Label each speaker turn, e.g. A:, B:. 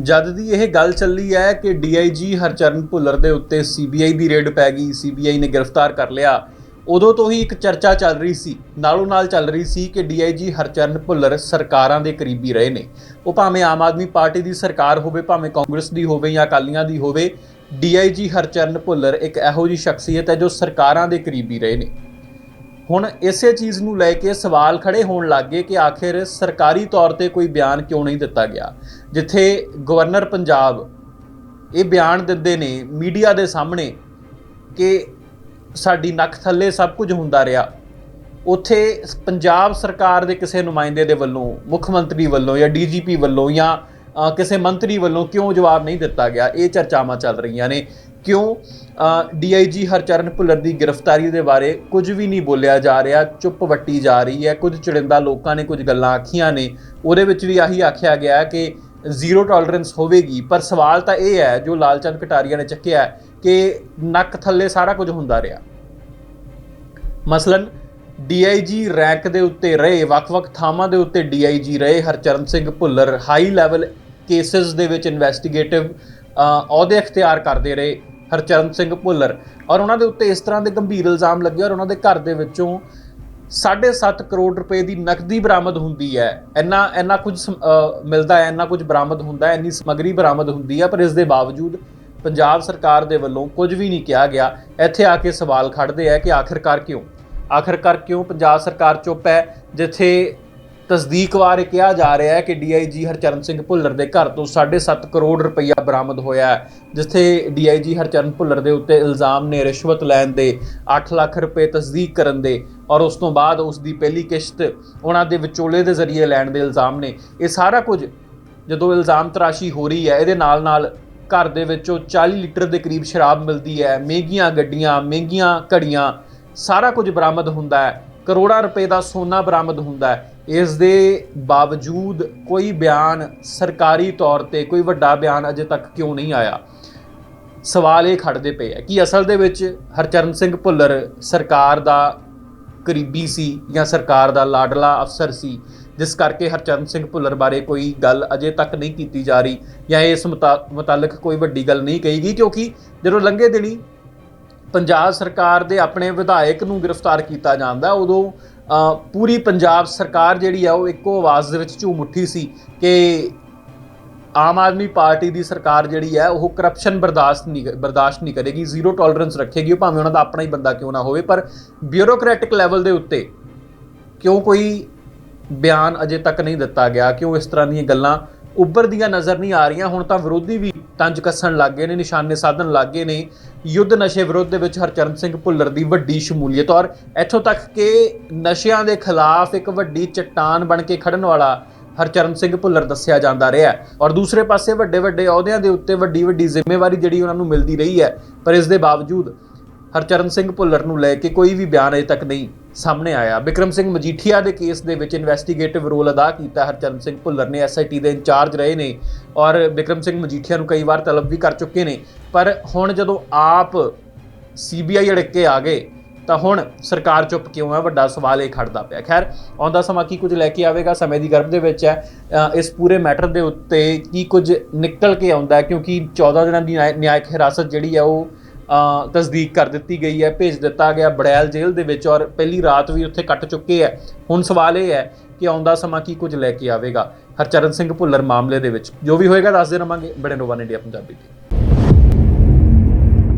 A: ਜਦ ਦੀ ਇਹ ਗੱਲ ਚੱਲੀ ਹੈ ਕਿ ਡੀਆਈਜੀ ਹਰਚਰਨ ਭੁੱਲਰ ਦੇ ਉੱਤੇ ਸੀਬੀਆਈ ਦੀ ਰੇਡ ਪੈ ਗਈ ਸੀਬੀਆਈ ਨੇ ਗ੍ਰਿਫਤਾਰ ਕਰ ਲਿਆ, ਉਦੋਂ ਤੋਂ ਹੀ ਇੱਕ ਚਰਚਾ ਚੱਲ ਰਹੀ ਸੀ, ਨਾਲੋਂ ਨਾਲ ਚੱਲ ਰਹੀ ਸੀ ਕਿ ਡੀਆਈਜੀ ਹਰਚਰਨ ਭੁੱਲਰ ਸਰਕਾਰਾਂ ਦੇ ਕਰੀਬੀ ਰਹੇ ਨੇ। ਉਹ ਭਾਵੇਂ ਆਮ ਆਦਮੀ ਪਾਰਟੀ ਦੀ ਸਰਕਾਰ ਹੋਵੇ, ਭਾਵੇਂ ਕਾਂਗਰਸ ਦੀ ਹੋਵੇ ਜਾਂ ਅਕਾਲੀਆਂ ਦੀ ਹੋਵੇ ਡੀਆਈਜੀ ਹਰਚਰਨ ਭੁੱਲਰ ਇੱਕ ਇਹੋ ਜਿਹੀ ਸ਼ਖਸੀਅਤ ਹੈ ਜੋ ਸਰਕਾਰਾਂ ਦੇ ਕਰੀਬੀ ਰਹੇ ਨੇ। ਹੁਣ ਇਸੇ ਚੀਜ਼ ਨੂੰ ਲੈ ਕੇ ਸਵਾਲ ਖੜੇ ਹੋਣ ਲੱਗੇ ਕਿ ਆਖਿਰ ਸਰਕਾਰੀ ਤੌਰ ਤੇ ਕੋਈ ਬਿਆਨ ਕਿਉਂ ਨਹੀਂ ਦਿੱਤਾ ਗਿਆ? ਜਿੱਥੇ ਗਵਰਨਰ ਪੰਜਾਬ ਇਹ ਬਿਆਨ ਦਿੰਦੇ ਨੇ ਮੀਡੀਆ ਦੇ ਸਾਹਮਣੇ ਕਿ ਸਾਡੀ ਨੱਕ ਥੱਲੇ ਸਭ ਕੁਝ ਹੁੰਦਾ ਰਿਹਾ। ਉੱਥੇ ਪੰਜਾਬ ਸਰਕਾਰ ਦੇ ਕਿਸੇ ਨੁਮਾਇੰਦੇ ਦੇ ਵੱਲੋਂ, ਮੁੱਖ ਮੰਤਰੀ ਵੱਲੋਂ ਜਾਂ ਡੀਜੀਪੀ ਵੱਲੋਂ ਜਾਂ ਕਿਸੇ ਮੰਤਰੀ ਵੱਲੋਂ ਕਿਉਂ ਜਵਾਬ ਨਹੀਂ ਦਿੱਤਾ ਗਿਆ? ਇਹ ਚਰਚਾਵਾਂ ਚੱਲ ਰਹੀਆਂ ਨੇ। ਕਿਉਂ? ਡੀਆਈਜੀ ਹਰਚਰਨ ਭੁੱਲਰ ਦੀ ਗ੍ਰਿਫਤਾਰੀ ਦੇ ਬਾਰੇ ਕੁਝ ਵੀ ਨਹੀਂ ਬੋਲਿਆ ਜਾ ਰਿਹਾ, ਚੁੱਪ ਵੱਟੀ ਜਾ ਰਹੀ ਹੈ, ਕੁਝ ਚੜਿੰਦਾ ਲੋਕਾਂ ਨੇ ਕੁਝ ਗੱਲਾਂ ਆਖੀਆਂ ਨੇ, ਉਹਦੇ ਵਿੱਚ ਵੀ ਆਹੀ ਆਖਿਆ ਗਿਆ ਕਿ ਜ਼ੀਰੋ ਟੋਲਰੈਂਸ ਹੋਵੇਗੀ, ਪਰ ਸਵਾਲ ਤਾਂ ਇਹ ਹੈ, ਜੋ ਲਾਲਚੰਦ ਕਟਾਰੀਆ ਨੇ ਚੱਕਿਆ ਕਿ ਨੱਕ ਥੱਲੇ ਸਾਰਾ ਕੁਝ ਹੁੰਦਾ ਰਿਹਾ। ਮਸਲਨ ਡੀਆਈਜੀ ਰੈਂਕ ਦੇ ਉੱਤੇ ਰਹੇ, ਵੱਖ-ਵੱਖ ਥਾਵਾਂ ਦੇ ਉੱਤੇ ਡੀਆਈਜੀ ਰਹੇ, Harcharan Singh Bhullar high level cases ਦੇ ਵਿੱਚ ਇਨਵੈਸਟੀਗੇਟਿਵ ਅਹੁਦੇ ਅਖਤਿਆਰ ਕਰਦੇ ਰਹੇ ਹਰਚਰਨ ਸਿੰਘ ਭੁੱਲਰ। ਔਰ ਉਹਨਾਂ ਦੇ ਉੱਤੇ ਇਸ ਤਰ੍ਹਾਂ ਦੇ ਗੰਭੀਰ ਇਲਜ਼ਾਮ ਲੱਗੇ ਔਰ ਉਹਨਾਂ ਦੇ ਘਰ ਦੇ ਵਿੱਚੋਂ 7.5 ਕਰੋੜ ਰੁਪਏ ਦੀ ਨਕਦੀ ਬਰਾਮਦ ਹੁੰਦੀ ਹੈ। ਇੰਨਾ ਇੰਨਾ ਕੁਝ ਸਮ- ਮਿਲਦਾ ਹੈ, ਇੰਨਾ ਕੁਝ ਬਰਾਮਦ ਹੁੰਦਾ ਹੈ, ਇੰਨੀ ਸਮੱਗਰੀ ਬਰਾਮਦ ਹੁੰਦੀ ਹੈ, ਪਰ ਇਸ ਦੇ ਬਾਵਜੂਦ ਪੰਜਾਬ ਸਰਕਾਰ ਦੇ ਵੱਲੋਂ ਕੁਝ ਵੀ ਨਹੀਂ ਕਿਹਾ ਗਿਆ। ਇੱਥੇ ਆ ਕੇ ਸਵਾਲ ਖੜਦੇ ਆ ਕਿ ਆਖਿਰਕਾਰ ਕਿਉਂ? ਆਖਿਰਕਾਰ ਕਿਉਂ ਪੰਜਾਬ ਸਰਕਾਰ ਚੁੱਪ ਹੈ, ਜਿੱਥੇ ਤਸਦੀਕ ਵਾਰ ਕਿਹਾ ਜਾ ਰਿਹਾ ਹੈ ਕਿ ਡੀਆਈਜੀ ਹਰਚਰਨ ਸਿੰਘ ਭੁੱਲਰ ਦੇ ਘਰ ਤੋਂ 7.5 ਕਰੋੜ ਰੁਪਈਆ ਬਰਾਮਦ ਹੋਇਆ ਹੈ, ਜਿੱਥੇ ਡੀਆਈਜੀ ਹਰਚਰਨ ਭੁੱਲਰ ਦੇ ਉੱਤੇ ਇਲਜ਼ਾਮ ਨੇ ਰਿਸ਼ਵਤ ਲੈਣ ਦੇ 8 ਲੱਖ ਰੁਪਏ ਤਸਦੀਕ ਕਰਨ ਦੇ ਔਰ ਉਸ ਤੋਂ ਬਾਅਦ ਉਸ ਦੀ ਪਹਿਲੀ ਕਿਸ਼ਤ ਉਹਨਾਂ ਦੇ ਵਿਚੋਲੇ ਦੇ ਜ਼ਰੀਏ ਲੈਣ ਦੇ ਇਲਜ਼ਾਮ ਨੇ। ਇਹ ਸਾਰਾ ਕੁਝ ਜਦੋਂ ਇਲਜ਼ਾਮ ਤਰਾਸ਼ੀ ਹੋ ਰਹੀ ਹੈ, ਇਹਦੇ ਨਾਲ ਨਾਲ ਘਰ ਦੇ ਵਿੱਚੋਂ 40 ਲੀਟਰ ਦੇ ਕਰੀਬ ਸ਼ਰਾਬ ਮਿਲਦੀ ਹੈ, ਮਹਿੰਗੀਆਂ ਗੱਡੀਆਂ, ਮਹਿੰਗੀਆਂ ਘੜੀਆਂ, ਸਾਰਾ ਕੁਝ ਬਰਾਮਦ ਹੁੰਦਾ ਹੈ। ਕਰੋੜਾਂ ਰੁਪਏ ਦਾ ਸੋਨਾ ਬਰਾਮਦ ਹੁੰਦਾ ਹੈ। ਇਸ ਦੇ ਬਾਵਜੂਦ ਕੋਈ ਬਿਆਨ ਸਰਕਾਰੀ ਤੌਰ ਤੇ ਕੋਈ ਵੱਡਾ ਬਿਆਨ ਅਜੇ ਤੱਕ ਕਿਉਂ ਨਹੀਂ ਆਇਆ? ਸਵਾਲ ਇਹ ਖੜਦੇ ਪਏ ਆ ਕਿ ਅਸਲ ਦੇ ਵਿੱਚ ਹਰਚਰਨ ਸਿੰਘ ਭੁੱਲਰ ਸਰਕਾਰ ਦਾ ਕਰੀਬੀ ਸੀ ਜਾਂ ਸਰਕਾਰ ਦਾ ਲਾਡਲਾ ਅਫਸਰ ਸੀ, ਜਿਸ ਕਰਕੇ ਹਰਚਰਨ ਸਿੰਘ ਭੁੱਲਰ ਬਾਰੇ ਕੋਈ ਗੱਲ ਅਜੇ ਤੱਕ ਨਹੀਂ ਕੀਤੀ ਜਾ ਰਹੀ ਜਾਂ ਇਸ ਮੁਤਾ- ਮੁਤਲਕ ਕੋਈ ਵੱਡੀ ਗੱਲ ਨਹੀਂ ਕਹੀ ਗਈ, ਕਿਉਂਕਿ ਜਦੋਂ ਲੰਘੇ ਦਿਨੀ ਪੰਜਾਬ ਸਰਕਾਰ ਦੇ ਆਪਣੇ ਵਿਧਾਇਕ ਨੂੰ ਗ੍ਰਿਫਤਾਰ ਕੀਤਾ ਜਾਂਦਾ ਉਦੋਂ ਪੂਰੀ ਪੰਜਾਬ ਸਰਕਾਰ ਜਿਹੜੀ ਆ, ਉਹ ਇੱਕੋ ਆਵਾਜ਼ ਦੇ ਵਿੱਚ ਝੂਮ ਉੱਠੀ ਸੀ ਕਿ ਆਮ ਆਦਮੀ ਪਾਰਟੀ ਦੀ ਸਰਕਾਰ ਜਿਹੜੀ ਹੈ ਉਹ ਕਰਪਸ਼ਨ ਬਰਦਾਸ਼ਤ ਨਹੀਂ ਬਰਦਾਸ਼ਤ ਨਹੀਂ ਕਰੇਗੀ, ਜ਼ੀਰੋ ਟੋਲਰੈਂਸ ਰੱਖੇਗੀ। ਉਹ ਭਾਵੇਂ ਉਹਨਾਂ ਦਾ ਆਪਣਾ ਹੀ ਬੰਦਾ ਕਿਉਂ ਨਾ ਹੋਵੇ, ਪਰ ਬਿਊਰੋਕ੍ਰੈਟਿਕ ਲੈਵਲ ਦੇ ਉੱਤੇ ਕਿਉਂ ਕੋਈ ਬਿਆਨ ਅਜੇ ਤੱਕ ਨਹੀਂ ਦਿੱਤਾ ਗਿਆ? ਕਿਉਂ ਇਸ ਤਰ੍ਹਾਂ ਦੀਆਂ ਗੱਲਾਂ ਉੱਭਰਦੀਆਂ ਨਜ਼ਰ ਨਹੀਂ ਆ ਰਹੀਆਂ? ਹੁਣ ਤਾਂ ਵਿਰੋਧੀ ਵੀ ਤੰਜ ਕੱਸਣ ਲੱਗ ਗਏ ਨੇ, ਨਿਸ਼ਾਨੇ ਸਾਧਣ ਲੱਗ ਗਏ ਨੇ। ਯੁੱਧ ਨਸ਼ੇ ਵਿਰੁੱਧ ਦੇ ਵਿੱਚ ਹਰਚਰਨ ਸਿੰਘ ਭੁੱਲਰ ਦੀ ਵੱਡੀ ਸ਼ਮੂਲੀਅਤ ਔਰ ਇੱਥੋਂ ਤੱਕ ਕਿ ਨਸ਼ਿਆਂ ਦੇ ਖਿਲਾਫ ਇੱਕ ਵੱਡੀ ਚਟਾਨ ਬਣ ਕੇ ਖੜਨ ਵਾਲਾ ਹਰਚਰਨ ਸਿੰਘ ਭੁੱਲਰ ਦੱਸਿਆ ਜਾਂਦਾ ਰਿਹਾ ਔਰ ਦੂਸਰੇ ਪਾਸੇ ਵੱਡੇ ਵੱਡੇ ਅਹੁਦਿਆਂ ਦੇ ਉੱਤੇ ਵੱਡੀ ਵੱਡੀ ਜ਼ਿੰਮੇਵਾਰੀ ਜਿਹੜੀ ਉਹਨਾਂ ਨੂੰ ਮਿਲਦੀ ਰਹੀ ਹੈ, ਪਰ ਇਸ ਦੇ ਬਾਵਜੂਦ ਹਰਚਰਨ ਸਿੰਘ ਭੁੱਲਰ ਨੂੰ ਲੈ ਕੇ ਕੋਈ ਵੀ ਬਿਆਨ ਅਜੇ ਤੱਕ ਨਹੀਂ ਸਾਹਮਣੇ ਆਇਆ। ਬਿਕਰਮ ਸਿੰਘ ਮਜੀਠੀਆ ਦੇ ਕੇਸ ਦੇ ਵਿੱਚ ਇਨਵੈਸਟੀਗੇਟਿਵ ਰੋਲ ਅਦਾ ਕੀਤਾ ਹਰਚਰਨ ਸਿੰਘ ਭੁੱਲਰ ਨੇ। ਐਸਆਈਟੀ ਦੇ ਇੰਚਾਰਜ ਰਹੇ ਨੇ ਔਰ ਬਿਕਰਮ ਸਿੰਘ ਮਜੀਠੀਆ ਨੂੰ ਕਈ ਵਾਰ ਤਲਬ ਵੀ ਕਰ ਚੁੱਕੇ ਨੇ। ਪਰ ਹੁਣ ਜਦੋਂ ਆਪ ਸੀਬੀਆਈ ਅੜਕ ਕੇ ਆ ਗਏ, ਤਾਂ ਹੁਣ ਸਰਕਾਰ ਚੁੱਪ ਕਿਉਂ ਹੈ ਵੱਡਾ ਸਵਾਲ ਇਹ ਖੜਦਾ ਪਿਆ। ਖੈਰ, ਆਉਂਦਾ ਸਮਾਂ ਕੀ ਕੁਝ ਲੈ ਕੇ ਆਵੇਗਾ? ਸਮੇਂ ਦੀ ਗਰਭ ਦੇ ਵਿੱਚ ਹੈ। ਇਸ ਪੂਰੇ ਮੈਟਰ ਦੇ ਉੱਤੇ ਕੀ ਕੁਝ ਨਿਕਲ ਕੇ ਆਉਂਦਾ ਕਿਉਂਕਿ 14 ਦਿਨਾਂ ਦੀ ਨਿਆਇ- ਨਿਆਇਕ ਹਿਰਾਸਤ ਜਿਹੜੀ ਹੈ ਉਹ ਤਸਦੀਕ ਕਰ ਦਿੱਤੀ ਗਈ ਹੈ, ਭੇਜ ਦਿੱਤਾ ਗਿਆ ਬੜੈਲ ਜੇਲ੍ਹ ਦੇ ਵਿੱਚ ਔਰ ਪਹਿਲੀ ਰਾਤ ਵੀ ਉੱਥੇ ਕੱਟ ਚੁੱਕੇ ਹੈ। ਹੁਣ ਸਵਾਲ ਇਹ ਹੈ ਕਿ ਆਉਂਦਾ ਸਮਾਂ ਕੀ ਕੁਝ ਲੈ ਕੇ ਆਵੇਗਾ? ਹਰਚਰਨ ਸਿੰਘ ਭੁੱਲਰ ਮਾਮਲੇ ਦੇ ਵਿੱਚ। ਜੋ ਵੀ ਹੋਏਗਾ ਦੱਸਦੇ ਰਵਾਂਗੇ। ਬੜੇ ਨੋਵਾਨ ਇੰਡੀਆ ਪੰਜਾਬੀ ਤੇ।